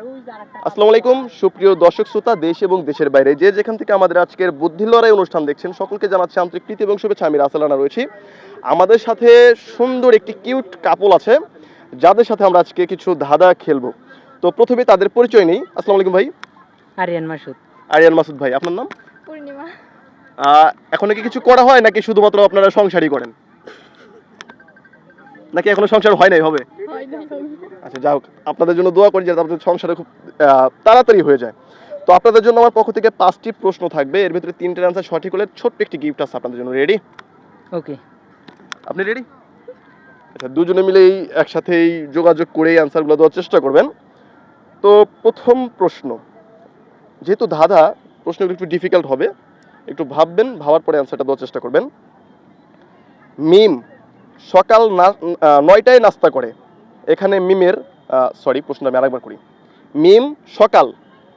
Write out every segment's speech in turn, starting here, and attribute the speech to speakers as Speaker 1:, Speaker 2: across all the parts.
Speaker 1: আসসালামু আলাইকুম সুপ্রিয় দর্শক শ্রোতা দেশ এবং দেশের বাইরে যে যেখান থেকে আমাদের আজকের বুদ্ধি লড়াই অনুষ্ঠান দেখছেন সকলকে জানাচ্ছি আন্তরিক প্রীতি এবং শুভেচ্ছা। আমি রাসেলানা রয়েছি। আমাদের সাথে সুন্দর একটি কিউট কাপল আছে যাদের সাথে আমরা আজকে কিছু ধাঁধা খেলব। তো প্রথমে তাদের পরিচয় নেই। আসসালামু আলাইকুম ভাই।
Speaker 2: আরিয়ান মাসুদ।
Speaker 1: আরিয়ান মাসুদ ভাই আপনার নাম?
Speaker 3: পূর্ণিমা।
Speaker 1: আহ, এখনও কি কিছু করা হয় নাকি শুধুমাত্র আপনারা সংসারই করেন? নাকি এখনও সংসার হয় নাই হবে? আচ্ছা যাই হোক আপনাদের জন্য দোয়া করি যাতে আপনাদের সংসারে খুব তাড়াতাড়ি হয়ে যায়। তো আপনাদের জন্য আমার পক্ষ থেকে পাঁচটি প্রশ্ন থাকবে। এর ভিতরে তিনটের আনসার সঠিক হলে ছোট্ট একটি গিফট আছে আপনাদের জন্য। রেডি
Speaker 2: ওকে
Speaker 1: আপনি রেডি আচ্ছা দুজনে মিলেই একসাথেই যোগাযোগ করে অ্যান্সারগুলো দেওয়ার চেষ্টা করবেন। তো প্রথম প্রশ্ন যেহেতু ধাঁধা প্রশ্নগুলো একটু ডিফিকাল্ট হবে একটু ভাববেন ভাবার পরে অ্যান্সারটা দেওয়ার চেষ্টা করবেন। মিম সকাল নয়টায় নাস্তা করে। এখানে মিমের সরি প্রশ্ন আমি আরেকবার করি। মিম সকাল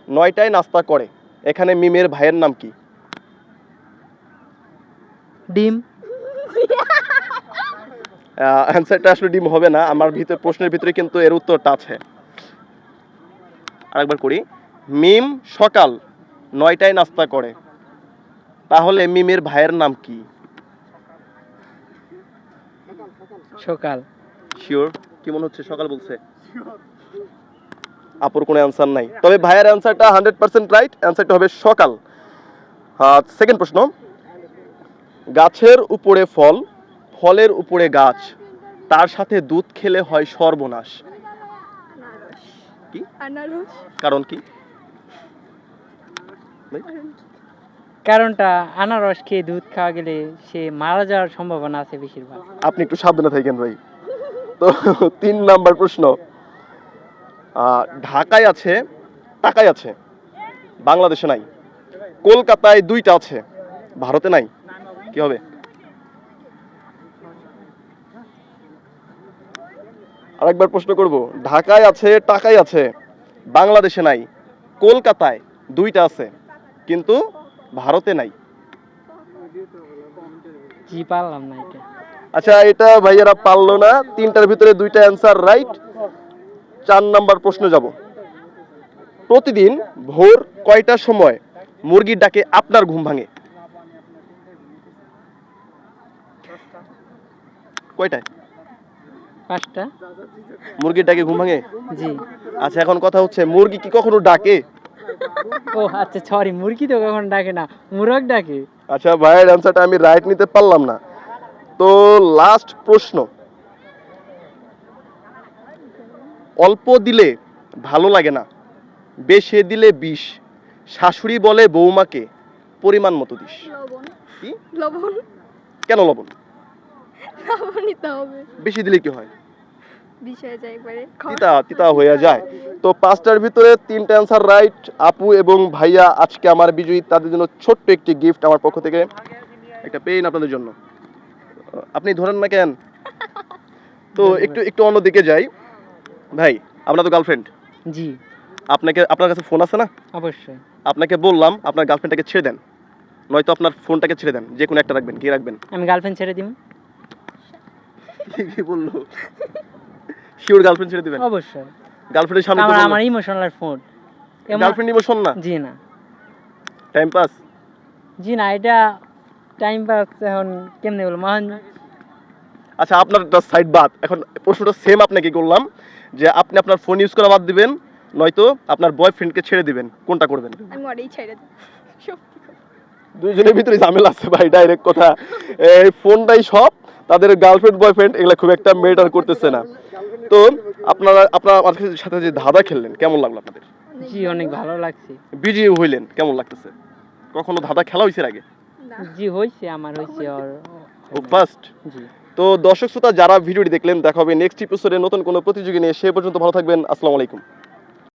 Speaker 1: নয়টায় নাস্তা করে। এখানে মিমের ভাইয়ের নাম কি?
Speaker 2: ডিম।
Speaker 1: অ্যান্সারটা আসলে ডিম হবে না। আমার ভিতরে প্রশ্নের ভিতরে কিন্তু এর উত্তরটা আছে। আরেকবার করি। মিম সকাল নয়টায় নাস্তা করে। তাহলে মিমের ভাইয়ের নাম কি?
Speaker 2: সকাল।
Speaker 1: শিওর কি মনে হচ্ছে? সকাল বলছে। আপুর কোনো অ্যান্সার নাই। তবে ভাইয়ের অ্যান্সারটা হান্ড্রেড পার্সেন্ট রাইট অ্যান্সারটা হবে সকাল। সেকেন্ড প্রশ্ন। গাছের উপরে ফল ফলের উপরে গাছ তার সাথে দুধ খেলে হয় সর্বনাশ। কি? কারণ কি?
Speaker 2: কারণটা আনারস খেয়ে দুধ খাওয়া গেলে সে মারা যাওয়ার সম্ভাবনা আছে বেশিরভাগ।
Speaker 1: আপনি একটু সাবধানে থাকেন ভাই। তো তিন নাম্বার প্রশ্ন। ঢাকায় আছে, টাকায় আছে, বাংলাদেশে নাই। কলকাতায় দুইটা আছে, ভারতে নাই। কি হবে? আরেকবার প্রশ্ন করব। ঢাকায় আছে, টাকায় আছে, বাংলাদেশে নাই। কলকাতায় দুইটা আছে, কিন্তু ভারতে নাই?
Speaker 2: জি পারলাম না এটা।
Speaker 1: আচ্ছা এটা ভাইয়ারা পারল না। তিনটার ভিতরে দুইটা অ্যান্সার রাইট চার নাম্বার প্রশ্ন যাব। প্রতিদিন ভোর কয়টার সময় মুরগির ডাকে আপনার ঘুম ভাঙে? কয়টায়?
Speaker 2: পাঁচটা।
Speaker 1: মুরগির ডাকে ঘুম ভাঙে?
Speaker 2: জি।
Speaker 1: আচ্ছা এখন কথা হচ্ছে মুরগি কি কখনো ডাকে?
Speaker 2: ও আচ্ছা সরি মুরগি তো কখন ডাকে না মুরগ ডাকে?
Speaker 1: আচ্ছা ভাইয়ের অ্যান্সারটা আমি রাইট নিতে পারলাম না। তো লাস্ট প্রশ্ন। অল্প দিলে ভালো লাগে না বেশি দিলে বিষ। শাশুড়ি বলে বৌমাকে পরিমাণ মতো দিস।
Speaker 3: লবণ।
Speaker 1: কেন লবণ?
Speaker 3: লবণ নিতে হবে।
Speaker 1: বেশি দিলে কি হয়? তিতা তিতা হয়ে যায়। তো পাঁচটার ভিতরে তিনটা অ্যান্সার রাইট আপু এবং ভাইয়া আজকে আমার বিজয়ী তাদের জন্য ছোট্ট একটি গিফট আমার পক্ষ থেকে। একটা পেন আপনাদের জন্য। আপনি ধরেন না কেন? তো একটু একটু অন্যদিকে যাই। ভাই আপনার তো গার্লফ্রেন্ড
Speaker 2: জি।
Speaker 1: আপনাকে আপনার কাছে ফোন আছে না?
Speaker 2: অবশ্যই।
Speaker 1: আপনাকে বললাম আপনার গার্লফ্রেন্ডটাকে ছেড়ে দেন। নয়তো আপনার ফোনটাকে ছেড়ে দেন যে কোনো একটা রাখবেন কি রাখবেন?
Speaker 2: আমি গার্লফ্রেন্ড ছেড়ে দিব
Speaker 1: কি বলল? শিওর গার্লফ্রেন্ড ছেড়ে দিবেন?
Speaker 2: অবশ্যই।
Speaker 1: গার্লফ্রেন্ডের সামনে
Speaker 2: আমার আমার ইমোশনাল ফোন
Speaker 1: গার্লফ্রেন্ড ইমোশন না?
Speaker 2: জি না।
Speaker 1: টাইম পাস
Speaker 2: জি না এটা টাইম পাস এখন কেমনে বলব? মহান
Speaker 1: আচ্ছা আপনার সাইড বাদ। এখন প্রশ্নটা সেম আপনাকে করলাম যে আপনি আপনার ফোন ইউজ করা বাদ দিবেন নয়তো আপনার বয়ফ্রেন্ডকে ছেড়ে দিবেন। কোনটা করবেন?
Speaker 3: আমি ছেড়ে
Speaker 1: দুইজনের ভিতরে ঝামেলা আছে ভাই ডাইরেক্ট কথা। এই ফোনটাই সব তাদের গার্লফ্রেন্ড বয়ফ্রেন্ড এগুলা খুব একটা মেটার করতেছে না। তো আপনারা আপনারা আমার সাথে যে ধাঁধা খেললেন কেমন লাগল আপনাদের?
Speaker 2: জি অনেক ভালো লাগছে।
Speaker 1: বিজি হইলেন কেমন লাগতেছে? কখনো ধাঁধা খেলা হয়েছে আগে?
Speaker 2: জি হয়েছে আমার হয়েছে আর
Speaker 1: ও ফার্স্ট
Speaker 2: জি।
Speaker 1: তো দর্শক শ্রোতা যারা ভিডিওটি দেখলেন দেখা হবে নেক্সট এপিসোডে নতুন কোনো প্রতিযোগী নিয়ে। সে পর্যন্ত ভালো থাকবেন আসসালামু আলাইকুম।